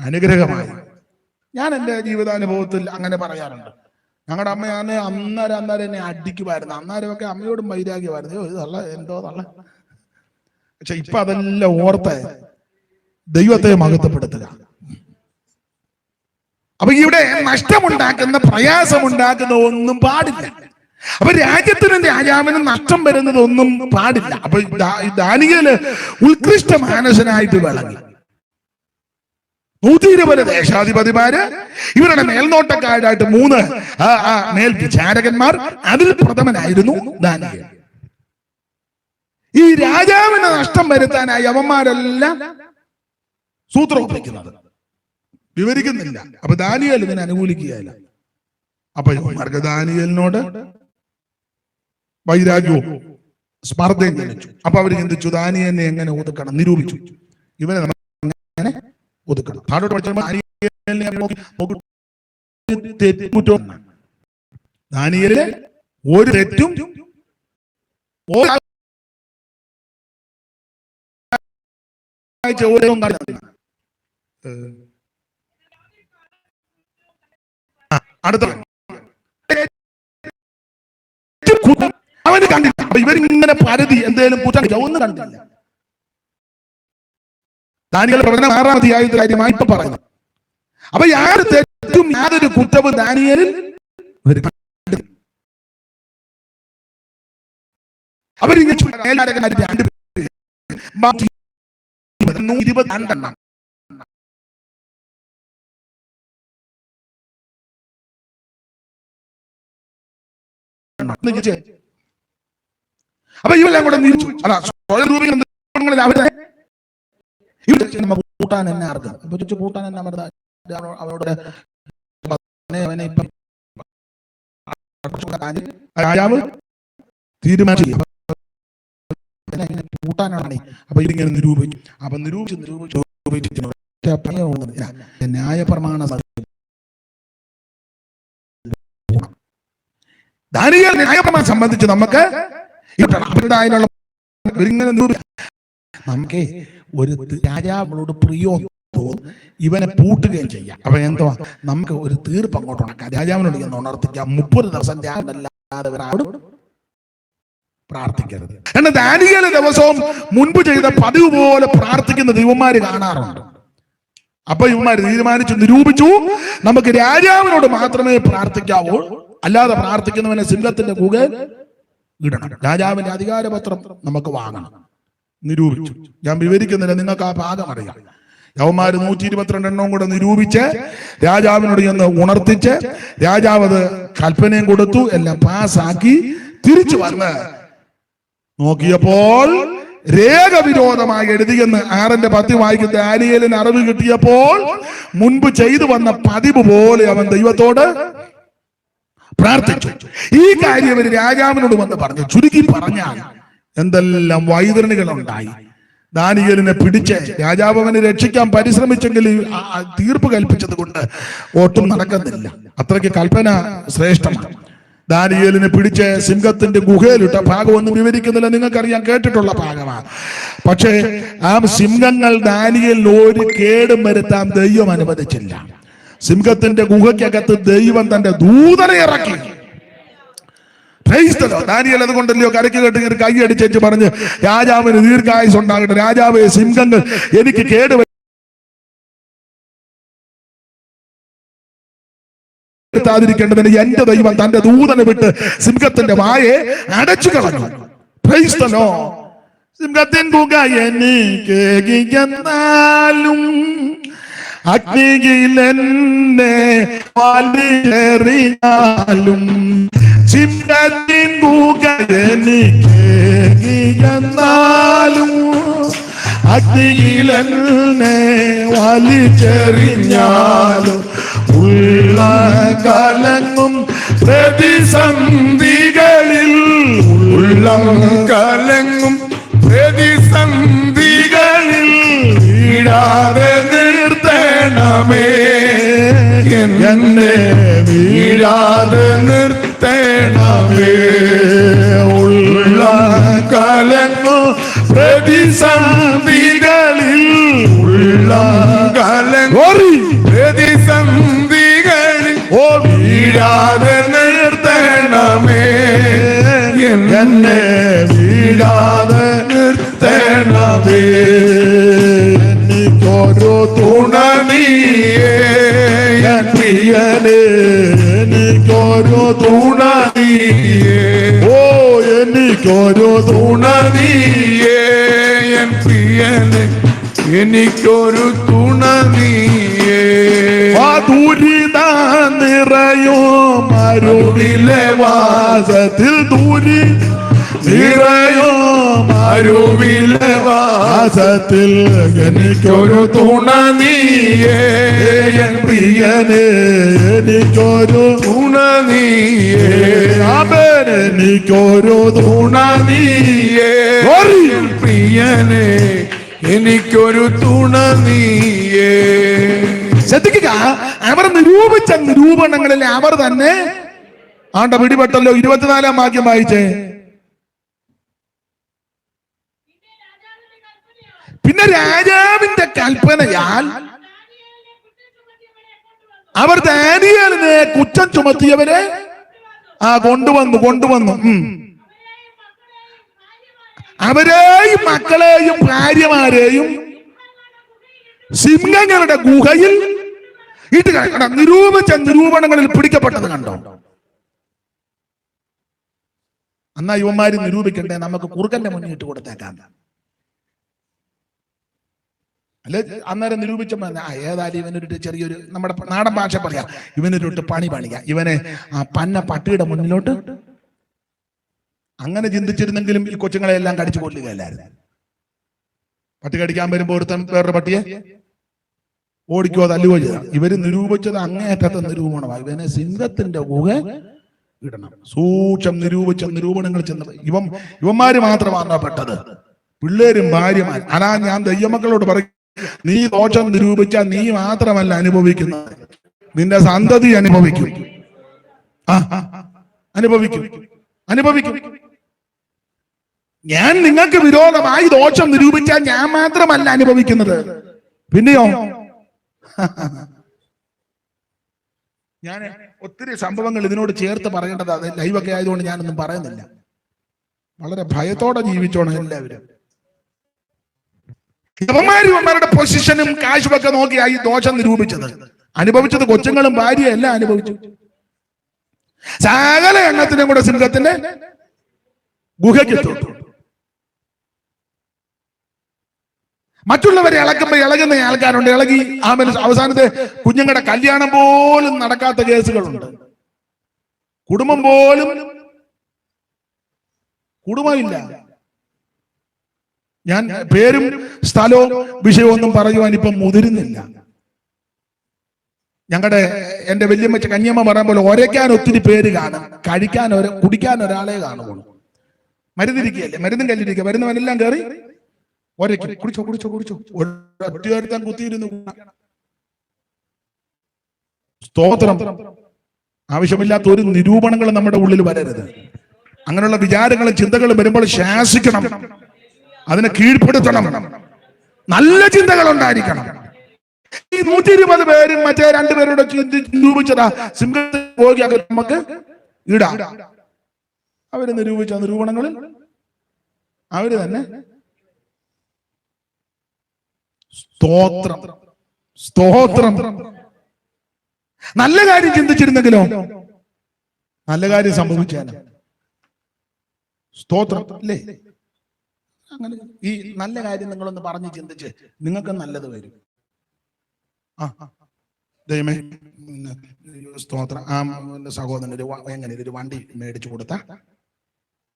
അനുഗ്രഹമായി. ഞാൻ എന്റെ ജീവിതാനുഭവത്തിൽ അങ്ങനെ പറയാറുണ്ട്. ഞങ്ങളുടെ അമ്മ ഞാൻ അന്നേരം അന്നേരം എന്നെ അടിക്കുമായിരുന്നു. അന്നേരമൊക്കെ അമ്മയോടും വൈരാഗ്യമായിരുന്നു. ഒരു തള്ള എന്തോ തള്ള. പക്ഷെ ഇപ്പൊ അതെല്ലാം ഓർത്ത് ദൈവത്തെ മഹത്വപ്പെടുത്തുക. അപ്പൊ ഇവിടെ നഷ്ടമുണ്ടാക്കുന്ന പ്രയാസമുണ്ടാക്കുന്ന ഒന്നും പാടില്ല. അപ്പൊ രാജ്യത്തിനും രാജാവിനും നഷ്ടം വരുന്നതൊന്നും പാടില്ല. അപ്പൊ ദാനികയിൽ ഉത്കൃഷ്ട മാനസനായിട്ട് വിളങ്ങി. നൂറ്റി ഇരുപത് ദേശാധിപതിമാര് ഇവരുടെ മേൽനോട്ടക്കാരായിട്ട് മൂന്ന് മേൽ വിചാരകന്മാർ അതിൽ പ്രഥമനായിരുന്നു ദാനിയൽ. ഈ രാജാവിന് നഷ്ടം വരുത്താനായി അവന്മാരെല്ലാം സൂത്രോപിക്കുന്നത് വിവരിക്കുന്നില്ല. അപ്പൊ ദാനിയൽ ഇതിനെ അനുകൂലിക്കുകയല്ല. അപ്പൊ ഇവന്മാർക്ക് ദാനിയലിനോട് വൈരാഗ്യവും സ്പർദ്ധയും ജനിച്ചു. അപ്പൊ അവർ ചിന്തിച്ചു ദാനിയനെ എങ്ങനെ ഒതുക്കണം? നിരൂപിച്ചു. ഇവനെ ഒതുക്കണം. നോക്കി, ഒരു തെറ്റും അടുത്ത. അവന് കണ്ടില്ല ഇവരിങ്ങനെ പരതി എന്തേലും ചെയ്യോ? ഒന്നും കണ്ടില്ല ദാനിയൽ പ്രവചനം ആറാം അധ്യായത്തിൽ കാര്യമായി ഇപ്പൊ പറയുന്നു. അപ്പൊ യാതൊരു തെറ്റും യാതൊരു കുറ്റവും ദാനിയലിൽ. അപ്പൊ ഇവരെല്ലാം കൂടെ അല്ല സ്വയം രൂപീകരണം അവരെ ഇവിടെ നമ്മ കൂട്ടാൻ എന്നെ ആർക്കും. അപ്പൊ ചോദിച്ചു കൂട്ടാൻ എന്നെ അവരുടെ അവരോട് അവനെ- ഇപ്പം രാജാവ് തീരുമാനിച്ചു കൂട്ടാനാണ് അപ്പൊ ഇതിങ്ങനെ നിരൂപിച്ചു. അപ്പൊ നിരൂപിച്ച് നിരൂപിച്ച് നിരൂപിച്ച് ഒറ്റ പണിയുള്ളത് ഇല്ല. ന്യായപ്രമാണ സംബന്ധിച്ച് നമുക്ക് ഇങ്ങനെ നമുക്ക് ഒരു രാജാവിനോട് പ്രിയോ ഇവനെ പൂട്ടുകയും ചെയ്യാം. അപ്പൊ എന്തോ നമുക്ക് ഒരു തീർപ്പ് അങ്ങോട്ട് ഉണക്കാം രാജാവിനോട് ചെന്ന് ഉണർത്തിക്കാം. മുപ്പത് ദിവസം രാജാവിനല്ലാതെ പ്രാർത്ഥിക്കരുത്. എന്നാൽ ദാനിയേല ദിവസവും മുൻപ് ചെയ്ത പതിവ് പോലെ പ്രാർത്ഥിക്കുന്ന ദൈവന്മാര് കാണാറുണ്ട്. അപ്പൊ ഇവന്മാര് തീരുമാനിച്ചു നിരൂപിച്ചു നമുക്ക് രാജാവിനോട് മാത്രമേ പ്രാർത്ഥിക്കാവൂ. അല്ലാതെ പ്രാർത്ഥിക്കുന്നവനെ സിംഹത്തിന്റെ കുകയിൽ ഇടണം. രാജാവിന്റെ അധികാരപത്രം നമുക്ക് വാങ്ങണം. നിരൂപിച്ചു. ഞാൻ വിവരിക്കുന്നില്ല നിങ്ങൾക്ക് ആ ഭാഗം അറിയാം. യവന്മാർ നൂറ്റി ഇരുപത്തിരണ്ട് എണ്ണവും കൂടെ നിരൂപിച്ച് രാജാവിനോട് ചെന്ന് ഉണർത്തിച്ച് രാജാവ് അത് കൽപ്പനയും കൊടുത്തു എല്ലാം പാസ്സാക്കി തിരിച്ചു വന്ന് നോക്കിയപ്പോൾ രേഖ വിരോധമായി എഴുതിയെന്ന് ആറിന്റെ പത്തി വായിക്കുന്ന ആനിയലിന് അറിവ് കിട്ടിയപ്പോൾ മുൻപ് ചെയ്തു വന്ന പതിവ് പോലെ അവൻ ദൈവത്തോട് പ്രാർത്ഥിച്ചു. ഈ കാര്യം രാജാവിനോട് വന്ന് പറഞ്ഞു. ചുരുക്കി പറഞ്ഞാൽ എന്തെല്ലാം വൈതരണികൾ ഉണ്ടായി ദാനികലിനെ പിടിച്ച് രാജാവ് അവനെ രക്ഷിക്കാൻ പരിശ്രമിച്ചെങ്കിൽ തീർപ്പ് കൽപ്പിച്ചത് കൊണ്ട് ഒട്ടും നടക്കുന്നില്ല. അത്രയ്ക്ക് കൽപ്പന ശ്രേഷ്ഠമാണ്. ദാനിയേലിനെ പിടിച്ച് സിംഹത്തിന്റെ ഗുഹയിലിട്ട ഭാഗം ഒന്നും വിവരിക്കുന്നില്ല. നിങ്ങൾക്കറിയാൻ കേട്ടിട്ടുള്ള ഭാഗമാണ്. പക്ഷേ ആ സിംഹങ്ങൾ ദാനിയേലിന് ഒരു കേടും വരുത്താൻ ദൈവം അനുവദിച്ചില്ല. സിംഹത്തിന്റെ ഗുഹയ്ക്കകത്ത് ദൈവം തന്റെ ദൂതനെ ഇറക്കി. ദാനിയേൽ അതുകൊണ്ടല്ലയോ കരയ്ക്ക് കെട്ടി ഇങ്ങനെ കൈ അടിച്ചേച്ച് പറഞ്ഞ് രാജാവിന് ദീർഘായുസ് ഉണ്ടാകട്ടെ. രാജാവേ സിംഹങ്ങൾ എനിക്ക് കേട് വരുത്താതിരിക്കേണ്ടതിന് എന്റെ ദൈവം തന്റെ ദൂതനെ വിട്ട് സിംഹത്തിന്റെ വായെ അടച്ചു കളഞ്ഞു. സിംഹത്തിൻ തുക എനിക്ക് എന്നാലും അഗ്നിയിൽ എന്നെ വലിച്ചെറിഞ്ഞാലും സിംഹത്തിൻ പുക എനിക്ക് എന്നാലും അഗ്നിയിൽ എന്നെ വലിച്ചെറിഞ്ഞാലും ഉള്ള കലങ്ങും പ്രതിസന്ധികളിൽ ഉള്ളം കലങ്ങും പ്രതിസന്ധികളിൽ വീഴാതെ നിർത്തണമേ. എന്നെ വീഴാതെ നിർത്തണമേ ഉള്ള കലങ്ങും? പ്രതിസന്ധികളിൽ ഉള്ള കലങ്ങും? പ്രതിസന്ധികളിൽ ഓ വീഴാതെ നിർത്തണമേ. എന്നെ വീഴാതെ നിർത്തണമേ. എനിക്കൊരു തുണ നീയേ പ്രിയനെ. എനിക്കൊരു തുണനീയേ എൻ പ്രിയനെ എനിക്കൊരു തുണ നീയേ ദൂരിത നിറയും വാസത്തിൽ ദൂരി. നിറയോ മരുവിലെ വാസത്തിൽ എനിക്കൊരു തുണനീയേ എൻ പ്രിയനെ എനിക്കൊരു തുണ നീയേ അവൻ എനിക്കൊരു തുണ നീയേ. പ്രിയനെ എനിക്കൊരു തുണ നീയേ. ശ്രദ്ധിക്കുക. അവർ നിരൂപിച്ച നിരൂപണങ്ങളിൽ അവർ തന്നെ ആണ്ട പിടിപെട്ടല്ലോ. ഇരുപത്തിനാലാം വാക്യം വായിച്ചേ. പിന്നെ രാജാവിന്റെ കൽപ്പനയാൽ അവർ ദാനിയലിനെ കുറ്റം ചുമത്തിയവരെ ആ കൊണ്ടുവന്നു കൊണ്ടുവന്നു. അവരെയും മക്കളെയും ഭാര്യമാരെയും സിംഹങ്ങളുടെ ഗുഹയിൽ ഇട്ട് കണ്ട നിരൂപിച്ച നിരൂപണങ്ങളിൽ പിടിക്കപ്പെട്ടത് കണ്ടോ? അന്നാ യുവന്മാര് നിരൂപിക്കണ്ടേ? നമുക്ക് കുറുക്കന്റെ മുന്നിൽ ഇട്ട് കൊടുത്തേക്കാം. അല്ലെ അന്നേരം നിരൂപിച്ച ഏതായാലും ഇവനൊരു ചെറിയൊരു നമ്മുടെ നാടൻ ഭാഷ പറയാം. ഇവനൊരു പണി പണിയാ ഇവനെ ആ പന്ന പട്ടിയുടെ മുന്നിലോട്ട് അങ്ങനെ ചിന്തിച്ചിരുന്നെങ്കിലും ഈ കൊച്ചുങ്ങളെ എല്ലാം കടിച്ചു കൊല്ലുകയല്ലായിരുന്നു. പട്ടി കടിക്കാൻ വരുമ്പോൾ ഒരുത്തൻ വേറൊരു പട്ടിയെ ഓടിക്കോ തല്ലുകയോ ചെയ്ത ഇവർ നിരൂപിച്ചത് അങ്ങേയറ്റത്തെ നിരൂപണമാണ് ഇവനെ സിംഹത്തിന്റെ ഗുഹ ഇടണം. സൂക്ഷം നിരൂപിച്ച നിരൂപണങ്ങൾ ചെന്ന് ഇവൻ ഇവന്മാര് മാത്രമാണ് പെട്ടത്? പിള്ളേരും ഭാര്യമാരും. അനാ ഞാൻ ദയ്യമക്കളോട് പറയും. നീ ദോഷം നിരൂപിച്ച നീ മാത്രമല്ല അനുഭവിക്കുന്നത്. നിന്റെ സന്തതി അനുഭവിക്കും. ആ അനുഭവിക്കും. അനുഭവിക്കും. ഞാൻ നിങ്ങൾക്ക് വിരോധമായി ദോഷം നിരൂപിച്ചാൽ ഞാൻ മാത്രമല്ല അനുഭവിക്കുന്നത്. പിന്നെയോ? ഞാൻ ഒത്തിരി സംഭവങ്ങൾ ഇതിനോട് ചേർത്ത് പറയേണ്ടത് ലൈവൊക്കെ ആയതുകൊണ്ട് ഞാനൊന്നും പറയുന്നില്ല. വളരെ ഭയത്തോടെ ജീവിച്ചോണം എല്ലാവരും. അവന്മാരുടെ പൊസിഷനും കാശും ഒക്കെ ഈ ദോഷം നിരൂപിച്ചത്. അനുഭവിച്ചത് കൊച്ചുങ്ങളും ഭാര്യയും എല്ലാം അനുഭവിച്ചു. സകല എണ്ണത്തിനും കൂടെ സിംഹത്തിന്റെ ഗുഹയ്ക്ക് മറ്റുള്ളവരെ ഇളക്കുമ്പോ ഇളകുന്ന ആൾക്കാരുണ്ട്. ഇളകി ആ അവസാനത്തെ കുഞ്ഞുങ്ങളുടെ കല്യാണം പോലും നടക്കാത്ത കേസുകളുണ്ട്. കുടുംബം പോലും കുടുംബമില്ല. ഞാൻ പേരും സ്ഥലവും വിഷയവും ഒന്നും പറയുവാൻ ഇപ്പം മുതിരുന്നില്ല. ഞങ്ങളുടെ എന്റെ വല്യമ്മച്ച കന്യമ്മ പറയാൻ പോലെ ഒരയ്ക്കാൻ ഒത്തിരി പേര് കാണും കഴിക്കാൻ ഒരു കുടിക്കാൻ ഒരാളെ കാണുള്ളൂ മരുന്നിരിക്കുകയല്ലേ? മരുന്നും കല്ലിരിക്കുക. മരുന്നവനെല്ലാം കയറി ഒരയ്ക്കും. കുടിച്ചോ കുടിച്ചോ കുടിച്ചോ. ഒറ്റയൊരുത്താൻ കുത്തിയിരുന്നു സ്തോത്രം. ആവശ്യമില്ലാത്ത ഒരു നിരൂപണങ്ങളും നമ്മുടെ ഉള്ളിൽ വരരുത്. അങ്ങനെയുള്ള വിചാരങ്ങളും ചിന്തകളും വരുമ്പോൾ ശാസിക്കണം. അതിനെ കീഴ്പ്പെടുത്തണം. നല്ല ചിന്തകൾ ഉണ്ടായിരിക്കണം ഈ നൂറ്റി ഇരുപത് പേരും മറ്റേ രണ്ടുപേരുടെ നിരൂപിച്ചതാ. സിംഹത്തിൽ അകത്ത് നമുക്ക് ഇടാ. അവർ നിരൂപിച്ച നിരൂപണങ്ങളിൽ അവർ തന്നെ സ്തോത്രം. സ്തോത്രം. നല്ല കാര്യം ചിന്തിച്ചിരുന്നെങ്കിലോ? നല്ല കാര്യം സംഭവിച്ചാലും സ്തോത്രം. അല്ലേ? അങ്ങനെ ഈ നല്ല കാര്യം നിങ്ങളൊന്ന് പറഞ്ഞ് ചിന്തിച്ച് നിങ്ങൾക്ക് നല്ലത് വരും. ആ. ദൈവമേ സ്തോത്രം. ആ സഹോദരൻ എങ്ങനെ ഒരു വണ്ടി മേടിച്ചു കൊടുത്ത?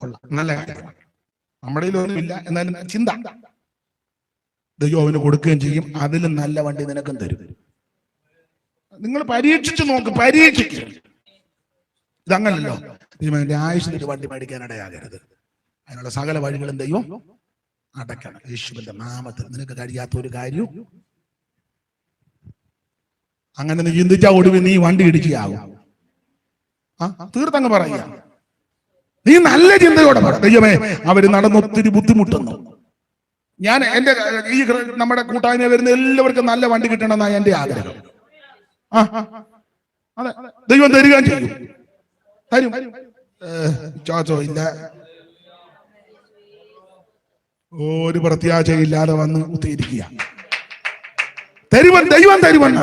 കൊള്ളാം. നല്ല കാര്യമാണ് നമ്മുടെ ഇല്ല. എന്നാലും ചിന്ത. ദൈവം അവന് കൊടുക്കുകയും ചെയ്യും. അതിലും നല്ല വണ്ടി നിനക്കും തരും. നിങ്ങൾ പരീക്ഷിച്ചു നോക്ക്. പരീക്ഷിക്കും. ഇതങ്ങനല്ലോ. ദൈവം എന്റെ ആയുഷിൽ ഒരു വണ്ടി മേടിക്കാനിടയാകരുത് അതിനുള്ള സകല വഴികളും ദൈവം അടയ്ക്കണം യേശുവിന്റെ നാമത്തിൽ നിനക്ക് കഴിയാത്ത ഒരു കാര്യവും അങ്ങനെ നീ ചിന്തിച്ചാ ഒടുവിൽ നീ വണ്ടി ഇടിക്കുകയാകും ആ തീർത്തങ്ങ് പറയുക. നീ നല്ല ചിന്തയോടെ പറ. ദൈവമേ അവർ നടന്നൊത്തിരി ബുദ്ധിമുട്ടുന്നു. ഞാൻ എന്റെ ഈ നമ്മുടെ കൂട്ടായ്മ വരുന്ന എല്ലാവർക്കും നല്ല വണ്ടി കിട്ടണമെന്നാണ് എന്റെ ആഗ്രഹം. ആ അതെ ദൈവം തരികയും ചെയ്യും. തരും. ഇല്ല. ഒരു പ്രത്യാശയില്ലാതെ വന്ന് കുത്തിയിരിക്കുക. തരുവൻ ദൈവം തരുവൻ.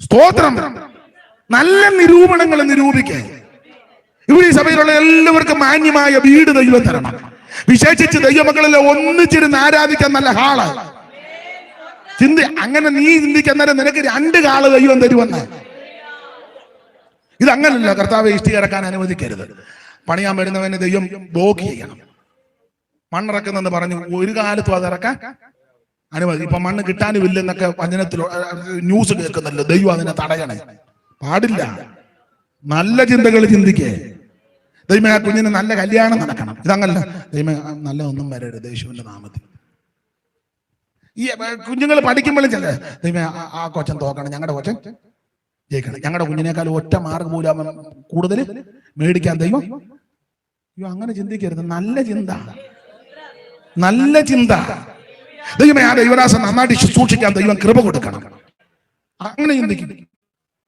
സ്തോത്രം. നല്ല നിരൂപണങ്ങൾ നിരൂപിക്കേ. ഇവിടെ ഈ സഭയിലുള്ള എല്ലാവർക്കും മാന്യമായ വീട് ദൈവം തരണം. വിശേഷിച്ച് ദൈവമക്കളെല്ലാം ഒന്നിച്ചിരുന്ന് ആരാധിക്കാൻ നല്ല ഹാൾ. ചിന്തി അങ്ങനെ നീ ചിന്തിക്കുന്നേരം നിനക്ക് രണ്ട് കാൾ ദൈവം തരുമെന്ന്. ഇത് അങ്ങനല്ല കർത്താവ് ഇഷ്ടി കിടക്കാൻ അനുവദിക്കരുത്. പണിയാൻ വരുന്നവന് ദൈവം ബ്ലോക്ക് ചെയ്യണം. മണ്ണിറക്കുന്നെന്ന് പറഞ്ഞു ഒരു കാലത്തും അത് ഇറക്കാൻ അനുമതി ഇപ്പൊ മണ്ണ് കിട്ടാനും ഇല്ലെന്നൊക്കെ വചനത്തിൽ ന്യൂസ് കേൾക്കുന്നല്ലോ ദൈവം അതിനെ തടയണേ. പാടില്ല. നല്ല ചിന്തകൾ ചിന്തിക്കേ. ദൈവം ആ കുഞ്ഞിന് നല്ല കല്യാണം നടക്കണം. ഇതങ്ങല്ല ദൈവം നല്ല ഒന്നും വരരുത് യേശുവിന്റെ നാമത്തിൽ. ഈ കുഞ്ഞുങ്ങൾ പഠിക്കുമ്പോഴും ചില ദൈവം ആ- കൊച്ചൻ തോക്കണം. ഞങ്ങളുടെ കൊച്ചൻ ജയിക്കണം. ഞങ്ങളുടെ കുഞ്ഞിനേക്കാൾ ഒറ്റ മാർക്ക് അവൻ കൂടുതൽ മേടിക്കാൻ ദൈവം അയ്യോ അങ്ങനെ ചിന്തിക്കരുത്. നല്ല ചിന്ത. നല്ല ചിന്ത. ദൈവമേ ആ ദൈവരാസം നന്നായിട്ട് ശുശ്രൂഷിക്കാൻ ദൈവം കൃപ കൊടുക്കണം. അങ്ങനെ ചിന്തിക്കും.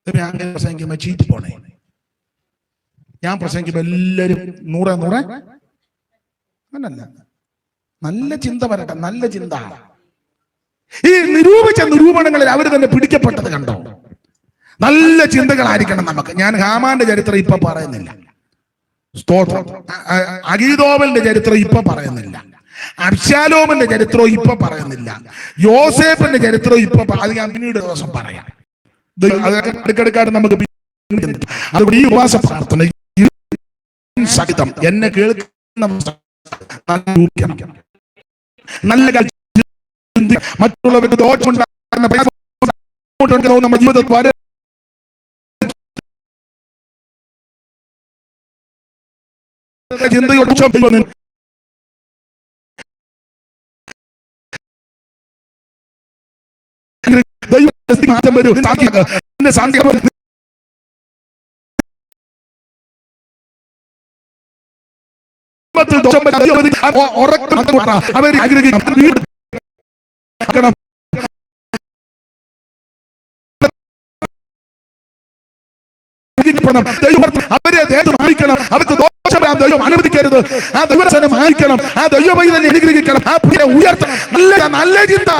ദൈവമേ അങ്ങനെ പ്രസംഗിക്കുമ്പോ ചീറ്റി പോണേ. ഞാൻ പ്രസംഗിക്കുമ്പോ എല്ലാരും നൂറെ നൂറെ? അങ്ങനല്ല. നല്ല ചിന്ത വരട്ടെ നല്ല ചിന്ത. ഈ നിരൂപിച്ച നിരൂപണങ്ങളിൽ അവർ തന്നെ പിടിക്കപ്പെട്ടത് കണ്ടോ? നല്ല ചിന്തകളായിരിക്കണം നമുക്ക്. ഞാൻ ഹാമാന്റെ ചരിത്രം ഇപ്പൊ പറയുന്നില്ല. സ്തോത്രം. അഗീതോവലിന്റെ ചരിത്രം ഇപ്പൊ പറയുന്നില്ല. അബ്ശാലോമിന്റെ ചരിത്രം ഇപ്പൊ പറയുന്നില്ല. യോസേഫിന്റെ ചരിത്രം ഇപ്പൊ അത് ഞാൻ പിന്നീട് ദിവസം പറയാം. അതൊക്കെ അടുക്കടുക്കായിട്ട് നമുക്ക്. അതുകൊണ്ട് ഈ ഉപവാസ പ്രാർത്ഥന സഹിതം എന്നെ കേൾക്കുന്ന നല്ല മറ്റുള്ളവർക്ക് ദോഷമുണ്ടാകുന്ന നമ്മുടെ ജീവിതത്തിൽ ഇത് ഉ- ഉറക്കെ അത് പറ. അവർ ആഗ്രഹിക്കണം. അവരെ ദേഹത്ത് മാനിക്കണം. അവർക്ക് വരാൻ ദൈവം അനുവദിക്കരുത്. ആ ദൈവസനെ മാനിക്കണം ആ ദൈവമായി തന്നെ അനുഗ്രഹിക്കണം. ആ പുതിയ ഉയർത്തണം നല്ല നല്ല ചിന്ത.